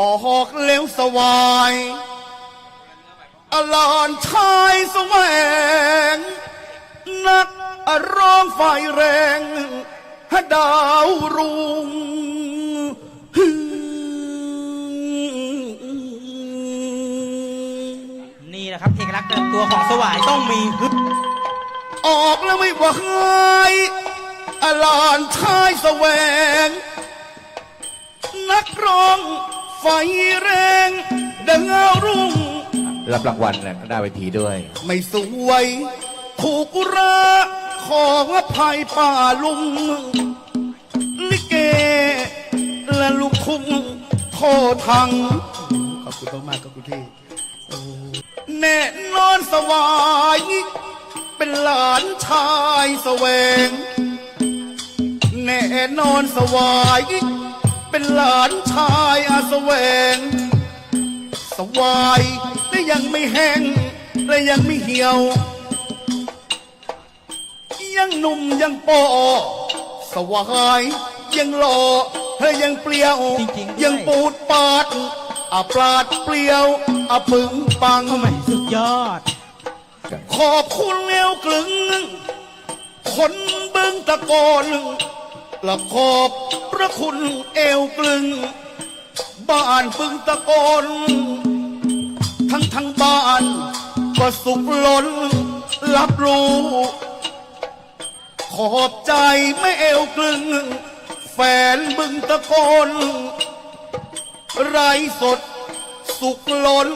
ออกเลี้ยวสวายอลานชายแสวง นักร้องไฟแรงให้ดาวรุ่งนี่แหละครับ เอกลักษณ์ประจำตัวของสวายต้องมีฮึดออกแล้วไม่ว่าใครอลานชายแสวง นักร้อง ไฟแรงดังเอารุ่ง รับรางวัลนะหน้าเวทีด้วย ไม่สวย ถูกระของอภัยป่าลุง ลิเก และลูกคุ้งโททัง ขอบคุณมากๆครับคุณพี่โอ้แน่นอนสวาย เป็นหลานชายแสวง แน่นอนสวาย เป็นหลานชายอาแสวง สวายและยังไม่แห้งและยังไม่เหี่ยว ยังหนุ่มยังปอสวายยังหล่อและยังเปรี้ยวยังปูดปาดอาปราดเปรี้ยวอาปึงปังทำไมสุดยอด ขอบคุณเลี้ยวกลึง คนบึงตะโกนและขอบพระคุณเอวกลึง บ้านบึงตะโกน ทั้งทั้งบ้านก็สุขล้นรับรู้ ขอบใจแม่เอวกลึง แฟนบึงตะโกน ไรสดสุขล้น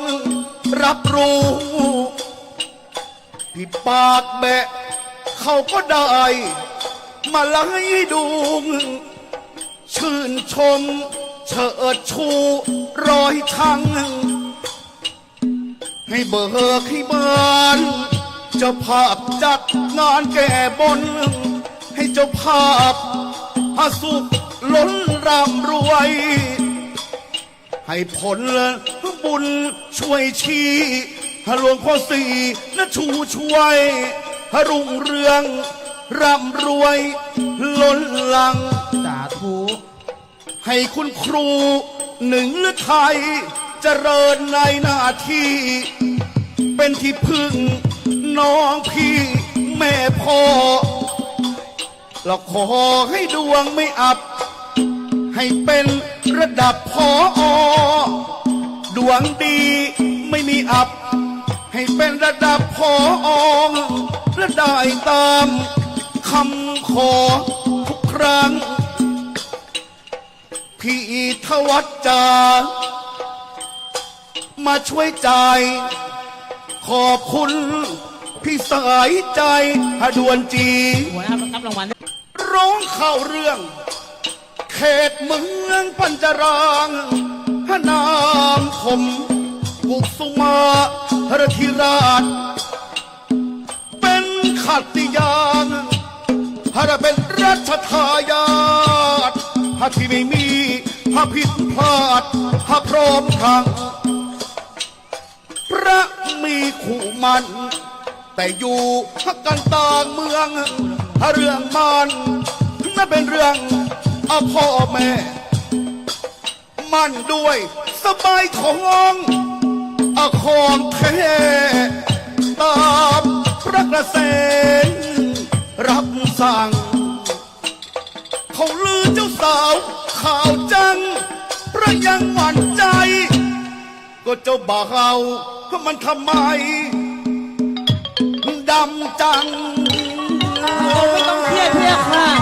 รับรู้พี่ปากแบะเขาก็ได้ มาไล่ดูชื่นชมเชิดชูรอยชัง ให้เบิกให้บานเจ้าภาพจัดงานแก่บน ให้เจ้าภาพหาสุขล้นร่ำรวย ให้ผลบุญช่วยชี้หลวงพ่อสี่นะชูช่วยรุ่งเรือง ร่ำรวยล้นหลัง สาธุให้คุณครูหนึ่งหรือไทยเจริญในหน้าที่ เป็นที่พึ่งน้องพี่แม่พ่อเราขอให้ดวงไม่อับ ให้เป็นระดับพออดวงดีไม่มีอับ ให้เป็นระดับพออและได้ตามำขอทุกครั้ง พี่ทวัดจามาช่วยจ่าย ขอบคุณ พี่สายใจหาด่วนจี หัวหน้ารับรางวัลร้องเข้าเรื่อง เขตเมืองปัญจรางพระนามผมกุสุมาหรธิราช เป็นขัตติ ชทายาทถ้าที่ไม่มีพระผิดพลาดพระพร้อมทางพระมีคู่มัน แต่อยู่พักกันต่างเมืองถ้าเรื่องมันนั่นเป็นเรื่องเอาพ่อแม่ มันด้วยสบายของอาของแท้ตามพระกระแสรับสั่ง ระยังหวั่นใจ ก็เจ้าบ่าเรวก็มันทำไมดำจัง ไม่ต้องเครียดเพียค่ะ